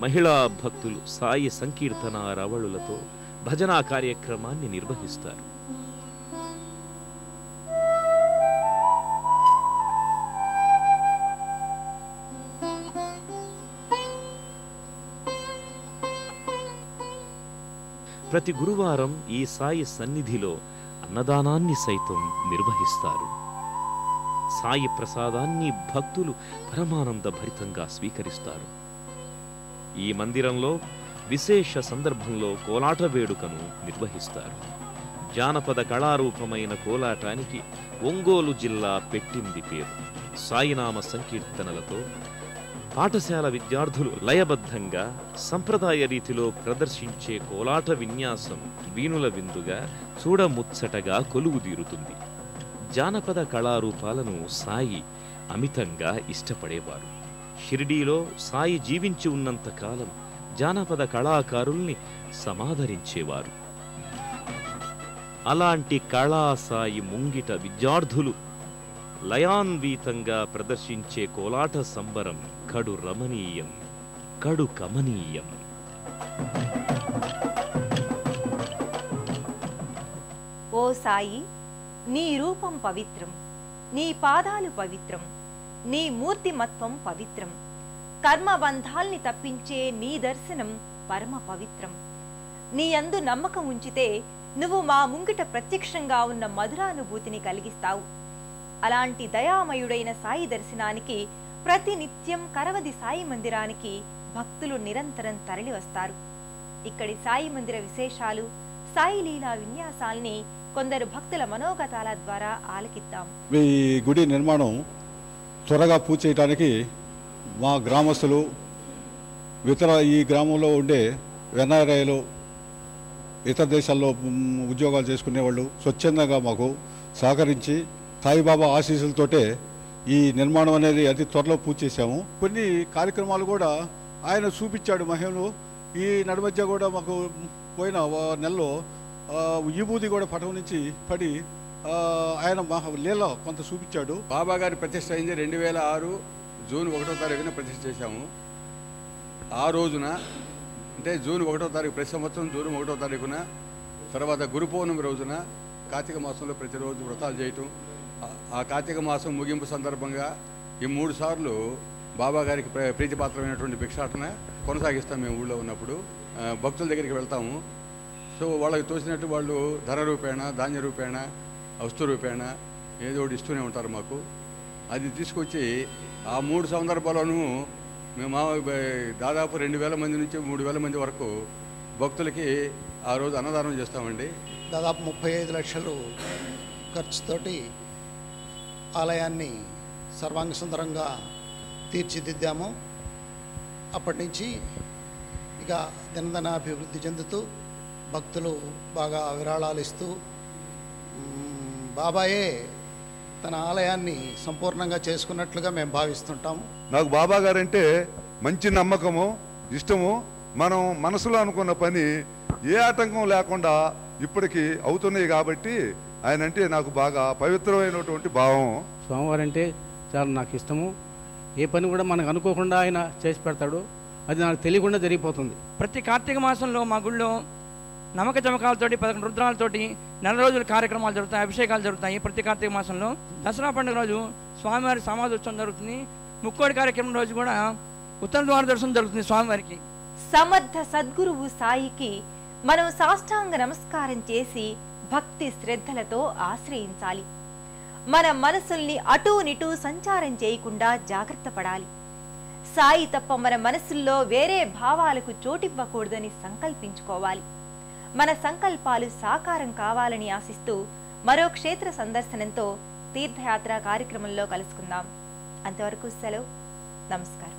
మహిళా భక్తులు సాయి సంకీర్తన రవళులతో భజనా కార్యక్రమాన్ని నిర్వహిస్తారు. ప్రతి గురువారం ఈ సాయి సన్నిధిలో అన్నదానాన్ని సైతం నిర్వహిస్తారు. సాయి ప్రసాదాన్ని భక్తులు పరమానంద భరితంగా స్వీకరిస్తారు. ఈ మందిరంలో విశేష సందర్భంలో కోలాట వేడుకను నిర్వహిస్తారు. జానపద కళారూపమైన కోలాటానికి ఒంగోలు జిల్లా పెట్టింది పేరు. సాయినామ సంకీర్తనలతో పాఠశాల విద్యార్థులు లయబద్ధంగా సంప్రదాయ రీతిలో ప్రదర్శించే కోలాట విన్యాసం వీణుల విందుగా చూడముచ్చటగా కొలువుదీరుతుంది. జానపద కళారూపాలను సాయి అమితంగా ఇష్టపడేవారు. షిరిడీలో సాయి జీవించి ఉన్నంత కాలం జానపద కళాకారుల్ని సమాదరించేవారు. అలాంటి కళా సాయి ముంగిట విద్యార్థులు లయాన్వీతంగా ప్రదర్శించే కోలాట సంబరం కడు రమణీయం కడు కమనీయం. ఓ సాయి నీ రూపం పవిత్రం నీ పాదాలు పవిత్రం నీ మూర్తిమత్వం పవిత్రం. కర్మబంధాల్ని తప్పించే నీ దర్శనం పరమ పవిత్రం. నీ అందు నమ్మకం ఉంచితే నువ్వు మా ముంగిట ప్రత్యక్షంగా ఉన్న మధురానుభూతిని కలిగిస్తావు. అలాంటి దయామయుడైన సాయి దర్శనానికి ప్రతి నిత్యం కరవది సాయి మందిరానికి భక్తులు నిరంతరం తరలి వస్తారు. ఇక్కడి సాయి మందిర విశేషాలు సాయి లీలా విన్యాసాల్ని కొందరు భక్తుల మనోగతాల ద్వారా ఆలకిద్దాం. ఈ గుడి నిర్మాణం త్వరగా పూర్తి చేయడానికి మా గ్రామస్తులు ఇతర ఈ గ్రామంలో ఉండే ఎన్ఆర్ఐలు ఇతర దేశాల్లో ఉద్యోగాలు చేసుకునేవాళ్ళు స్వచ్ఛందంగా మాకు సహకరించి సాయిబాబా ఆశీస్సులతోటే ఈ నిర్మాణం అనేది అతి త్వరలో పూర్తి చేశాము. కొన్ని కార్యక్రమాలు కూడా ఆయన చూపించాడు మహిమలు ఈ నడుమధ్య కూడా మాకు పోయిన నెలలో ఈ విభూది కూడా పటం నుంచి పడి ఆయన మా కొంత చూపించాడు. బాబా గారి ప్రతిష్ట అయింది రెండు వేల ఆరు జూన్ ఒకటో తారీఖున ప్రతిష్ట చేశాము. ఆ రోజున అంటే జూన్ ఒకటో తారీఖు ప్రతి సంవత్సరం జూన్ ఒకటో తారీఖున తర్వాత గురు పౌర్ణమి రోజున కార్తీక మాసంలో ప్రతిరోజు వ్రతాలు చేయటం. ఆ- కార్తీక మాసం ముగింపు సందర్భంగా ఈ మూడు సార్లు బాబా గారికి ప్ర- ప్రీతిపాత్రమైనటువంటి భిక్షాటన కొనసాగిస్తాం మేము ఊళ్ళో ఉన్నప్పుడు. భక్తుల దగ్గరికి వెళ్తాము. సో వాళ్ళకి తోచినట్టు వాళ్ళు ధర రూపేణ ధాన్య రూపేణ వస్తు రూపేణ ఏదో ఒకటి ఇస్తూనే ఉంటారు మాకు. అది తీసుకొచ్చి ఆ మూడు సందర్భాల్లోనూ మేము మా దాదాపు రెండు వేల మంది నుంచి మూడు వేల మంది వరకు భక్తులకి ఆ రోజు అన్నదానం చేస్తామండి. దాదాపు ముప్పై ఐదు లక్షలు ఖర్చుతోటి ఆలయాన్ని సర్వాంగ సుందరంగా తీర్చిదిద్దాము. అప్పటి నుంచి ఇక దినదన అభివృద్ధి చెందుతూ భక్తులు బాగా విరాళాలు ఇస్తూ బాబాయే తన ఆలయాన్ని సంపూర్ణంగా చేసుకున్నట్లుగా మేము భావిస్తుంటాము. నాకు బాబా గారంటే మంచి నమ్మకము ఇష్టము. మనం మనసులో అనుకున్న పని ఏ ఆటంకం లేకుండా ఇప్పటికి అవుతున్నాయి కాబట్టి ఆయన అంటే నాకు బాగా పవిత్రమైనటువంటి భావం. స్వామివారు అంటే చాలా నాకు ఇష్టము. ఏ పని కూడా మనకు అనుకోకుండా ఆయన చేసి పెడతాడు. అది నాకు తెలియకుండా జరిగిపోతుంది. ప్రతి కార్తీక మాసంలో మా గుళ్ళో నమ్మక జమకాలతోటి పదకొండు రుద్రాలతోటి నెల రోజుల కార్యక్రమాలు జరుగుతాయి అభిషేకాలు జరుగుతాయి. ప్రతి కార్తీక మాసంలో దసరా పండుగ రోజు స్వామివారి సమాజోత్సవం జరుగుతుంది. ముక్కోడి కార్యక్రమం రోజు కూడా ఉత్తర ద్వార దర్శనం జరుగుతుంది స్వామివారికి. సమర్థ సద్గురువు సాయికి మనం సాష్టాంగ నమస్కారం చేసి భక్తి శ్రద్ధలతో ఆశ్రయించాలి. మన మనసుల్ని అటూ నిటూ సంచారం చేయకుండా జాగ్రత్త పడాలి. సాయి తప్ప మన మనసుల్లో వేరే భావాలకు చోటివ్వకూడదని సంకల్పించుకోవాలి. మన సంకల్పాలు సాకారం కావాలని ఆశిస్తూ మరో క్షేత్ర సందర్శనంతో తీర్థయాత్ర కార్యక్రమంలో కలుసుకుందాం. అంతవరకు సెలవు. నమస్కారం.